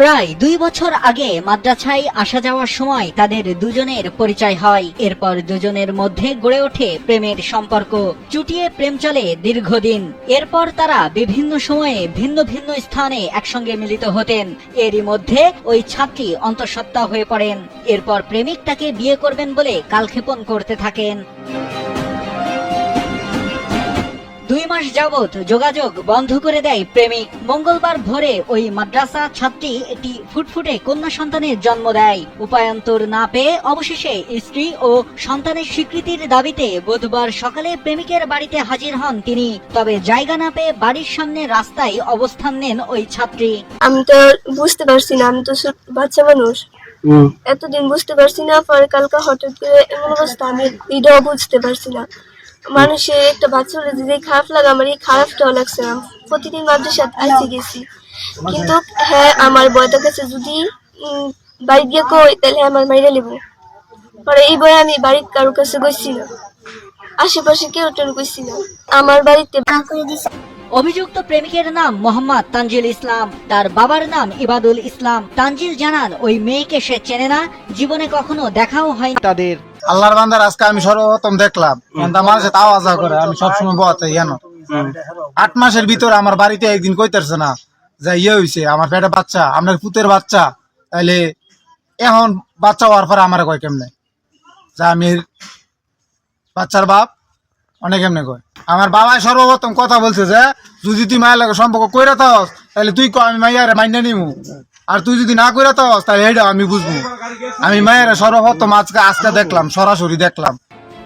প্রায় দুই বছর আগে মাদ্রাসায় আসা যাওয়ার সময় তাদের দুজনের পরিচয় হয়। এরপর দুজনের মধ্যে গড়ে ওঠে প্রেমের সম্পর্ক। চুটিয়ে প্রেম চলে দীর্ঘদিন। এরপর তারা বিভিন্ন সময়ে ভিন্ন ভিন্ন স্থানে একসঙ্গে মিলিত হতেন। এরই মধ্যে ওই ছাত্রী অন্তঃসত্ত্বা হয়ে পড়েন। এরপর প্রেমিক তাকে বিয়ে করবেন বলে কালক্ষেপণ করতে থাকেন। মাস যাবৎ যোগাযোগ বন্ধ করে দেয় প্রেমিক। মঙ্গলবার ভোরে ওই মাদ্রাসা ছাত্রী একটি ফুটফুটে কন্যা সন্তানের জন্ম দেয়। উপায়ন্তর না পেয়ে অবশেষে স্ত্রী ও সন্তানের স্বীকৃতির দাবিতে বুধবার সকালে প্রেমিকের বাড়িতে হাজির হন তিনি। তবে জায়গা না পেয়ে বাড়ির সামনে রাস্তায় অবস্থান নেন ওই ছাত্রী। আমি তো বুঝতে পারছি না আমি তো বাচ্চা মানুষ। এতদিন বুঝতে পারছি না পরে কালকে হঠাৎ করে এমন অবস্থা আমি বুঝতে পারছি না। মানুষের একটা বাচ্চা হলে যদি খারাপ লাগে আমার এই খারাপটাও লাগছে না। প্রতিদিন মাদ্রাসাত আইসে গেছি। কিন্তু হ্যাঁ আমার বয়টা কাছে যদি বাড়ি গিয়ে কই তাহলে আমার মাইরা লিব পরে এই বয়ে আমি বাড়ির কারোর কাছে গেছি না। আশেপাশে কেউ টের গেছি না। আমার বাড়িতে অভিযুক্ত প্রেমিকের নাম মোহাম্মদ তানজিল ইসলাম। তার বাবার নাম ইবাদুল ইসলাম। তানজিল জানান ওই মেয়েকে সে চেনে না। জীবনে কখনো দেখাও হয়নি। তাদের আল্লাহর বান্দার আজকে আমি সর্বপ্রথম দেখলাম। এনতা মানুষের তাও আজা করে, আমি সবসময় বলতে জানো আট মাসের ভিতরে আমার বাড়িতে একদিন কইতেছে না যে ইয়ে হইছে, আমার পেটে বাচ্চা, আপনার পুতের বাচ্চা, তাইলে এখন বাচ্চা হওয়ার পরে আমার কয় কেমনে? যে আমি বাচ্চার বাপ অনেক এমনি কয়? আমার বাবা সর্বপ্রথম কথা বলছে যে, যদি তুই মায়ের লাগে সম্পর্ক কইরা থাকস তাহলে তুই আমি মাইয়ারে মাইনা নিমু। আর তুই যদি না কইরা থাকস তাহলে এইটা আমি বুঝব। আমি মায়ের সর্বপ্রথম আজকে আজকে দেখলাম সরাসরি দেখলাম।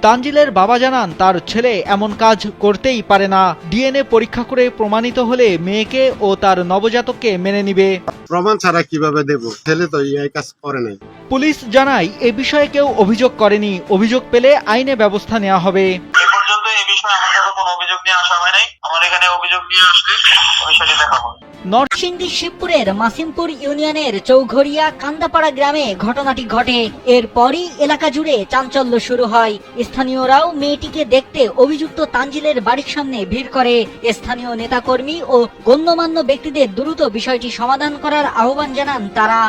তানজিলের বাবা জানান তার ছেলে এমন কাজ করতেই পারে না। ডিএনএ পরীক্ষা করে প্রমাণিত হলে মেয়েকে ও তার নবজাতককে মেনে নিবে। প্রমাণ ছাড়া কীভাবে দেব? ছেলে তো এই কাজ করে নাই। পুলিশ জানায় এ বিষয়ে কেউ অভিযোগ করেনি। অভিযোগ পেলে আইনে ব্যবস্থা নেওয়া হবে। দেখা নরসিংদী শিবপুরের মাসিমপুর ইউনিয়নের চৌঘরিয়া কান্দাপাড়া গ্রামে ঘটনাটি ঘটে। এরপরই এলাকা জুড়ে চাঞ্চল্য শুরু হয়। স্থানীয়রাও মেয়েটিকে দেখতে অভিযুক্ত তানজিলের বাড়ির সামনে ভিড় করে। স্থানীয় নেতাকর্মী ও গণ্যমান্য ব্যক্তিদের দ্রুত বিষয়টি সমাধান করার আহ্বান জানান তারা।